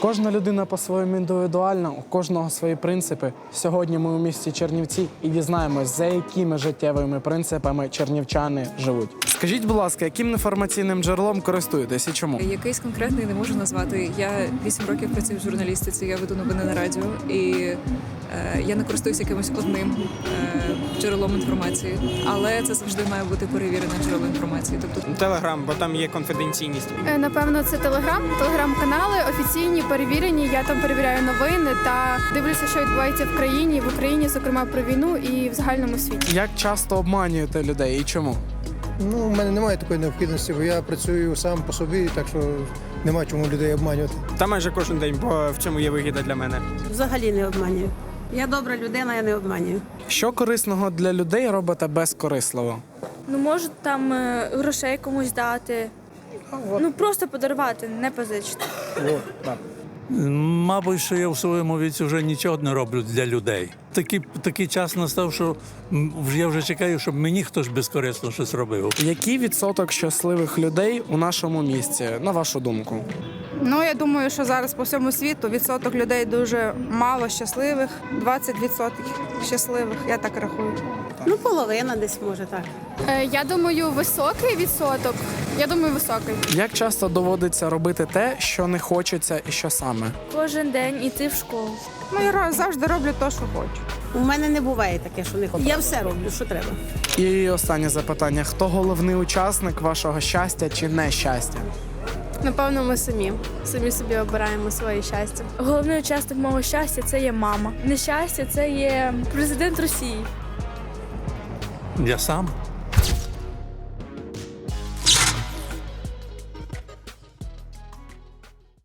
Кожна людина по-своєму індивідуальна, у кожного свої принципи. Сьогодні ми у місті Чернівці і дізнаємось, за якими життєвими принципами чернівчани живуть. Скажіть, будь ласка, яким інформаційним джерелом користуєтесь і чому? Якийсь конкретний не можу назвати. Я вісім років працюю в журналістиці, я веду новини на радіо, і я не користуюся якимось одним е, джерелом інформації, але це завжди має бути перевірене джерело інформації. Тобто Телеграм, бо там є конфіденційність. Е, Напевно, це телеграм, телеграм-канали офіційні, перевірені. Я там перевіряю новини та дивлюся, що відбувається в країні, в Україні, зокрема про війну і в загальному світі. Як часто обманюєте людей і чому? Ну, у мене немає такої необхідності, бо я працюю сам по собі, так що нема чому людей обманювати. Та майже кожен день, бо в цьому є вигіда для мене. Взагалі не обманюю. Я добра людина, я не обманюю. Що корисного для людей робите безкорисливо? Ну, можуть там е, грошей комусь дати. Ну просто подарувати, не позичити. Мабуть, що я в своєму віці вже нічого не роблю для людей. Такий, такий час настав, що м, я вже чекаю, щоб мені хтось безкорисно щось робив. Який відсоток щасливих людей у нашому місті, на вашу думку? Ну, я думаю, що зараз по всьому світу відсоток людей дуже мало щасливих, 20% щасливих, я так рахую. Ну, половина десь може так. Е, Я думаю, високий відсоток. Я думаю, високий. Як часто доводиться робити те, що не хочеться, і що саме? Кожен день іти в школу. Ну, я завжди роблю те, що хочу. У мене не буває таке, що не хочу. Я все роблю, що треба. І останнє запитання: хто головний учасник вашого щастя чи нещастя? Напевно, ми самі. Самі собі обираємо своє щастя. Головний учасник мого щастя це є мама. Нещастя це є президент Росії. Я сам